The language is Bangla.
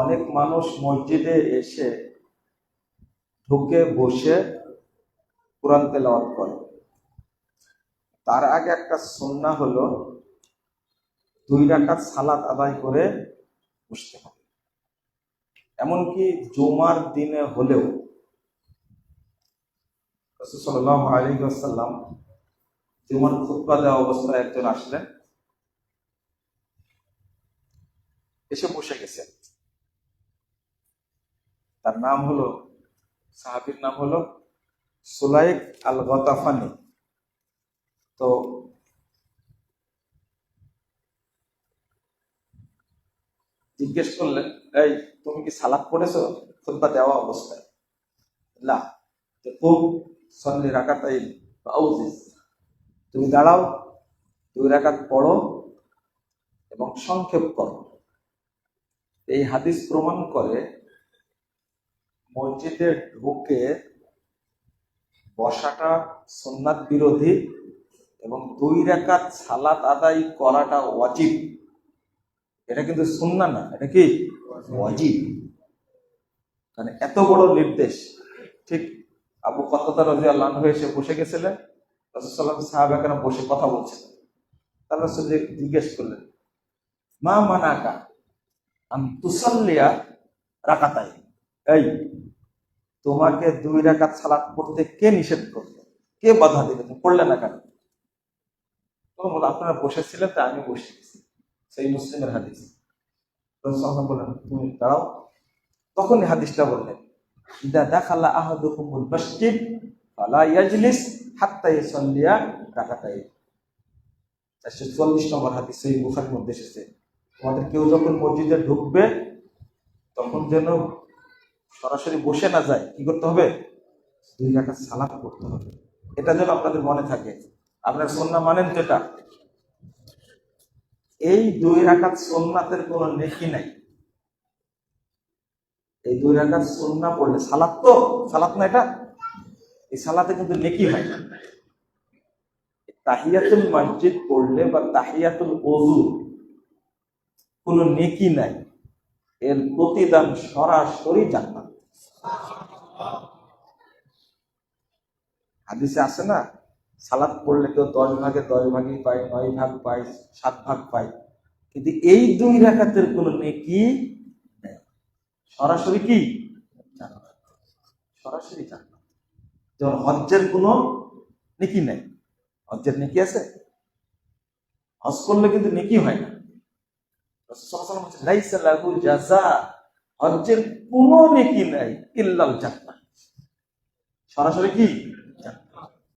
অনেক মানুষ মসজিদে এসে ঢুকে বসে কোরআন তেলাওয়াত করে। তার আগে একটা সন্না হলো, দুই রাকাত সালাত আদায় করে বসতে হবে। এমনকি জুমার দিনে হলেও রসুল্লাহ আলী জুমার খুতবা দেওয়া অবস্থায় একজন আসলেন, এসে বসে গেছেন। তার নাম হলো, সাহাবির নাম হলো সুলাইক আল গতাফানি তো জিজ্ঞেস করলেন, এই, তুমি কি সালাদ পড়েছো? খুতবা দেওয়া অবস্থায়? না। খুব সন্নি রাখাতাই তুমি দাঁড়াও, দুই রাকাত পড়ো এবং সংক্ষেপ করো। এই হাদিস প্রমাণ করে মসজিদে ঢুকে বসাটা সুন্নাত বিরোধী এবং দুই রেখাত সালাত আদায় করাটা ওয়াজিব। এটা কিন্তু সুন্না না, এটা কি? ওয়াজিব। মানে এত বড় নির্দেশ, ঠিক আবু কতদা রাজি আল্লাহ এসে বসে গেছিলেন রসুল্লাহ সাহাব এখানে বসে কথা বলছিলেন। তার রসুল জিজ্ঞেস করলেন, মা মানাকা আমি তুসাল্লিয়া রাকাতাই এই তোমাকে দুই রাকাত সালাত পড়তে কে নিষেধ করল কে বাধা দিবে? তুমি পড়লে না কেন? আপনারা বসেছিলেন তাই আমি বসে সেই মুসলিমের হাদিস। বললেন, তুমি দাঁড়াও। তখন হাদিসটা বললেন, ইদা দাখালা আহাদুকুমুল মসজিদ, ফালা ইয়াজলিস হাত্তা ইয়াসাল্লিয়া রাকাতাই চারশো চুয়াল্লিশ নম্বর হাদিস সেই বুখারির মধ্যে এসেছে। তোমাদের কেউ যখন মসজিদে ঢুকবে, তখন যেন সরাসরি বসে না যায়, কি করতে হবে? দুই রাকাত সালাত করতে হবে। এটা যেন আপনাদের মনে থাকে। আপনার সন্না মানেন তো এটা। এই দুই রাকাত সোননাথের কোনো নেকি নাই। এই দুই রাকাত সন্না পড়লে সালাত তো, সালাত না এটা? এই সালাতে কিন্তু নেকি হয় না। তাহিয়াতুল মসজিদ পড়লে বা তাহিয়াতুল ওযু কোনো নেকি নাই। এর প্রতিদান সরাসরি জান্নাত। হাদিসে আছে না সালাদ পড়লে কেউ দশ ভাগে দশ ভাগই পায় নয় ভাগ পায় সাত ভাগ পায় কিন্তু এই দুই রাখাতের কোনো নেকি সরাসরি কি। সরাসরি যেমন হজ্জের কোনো নেকি নেই। হজ্জের নেকি আছে? হজ করলে কিন্তু নেকি হয় না। হজ্জের কোনো নেকি সরাসরি কি?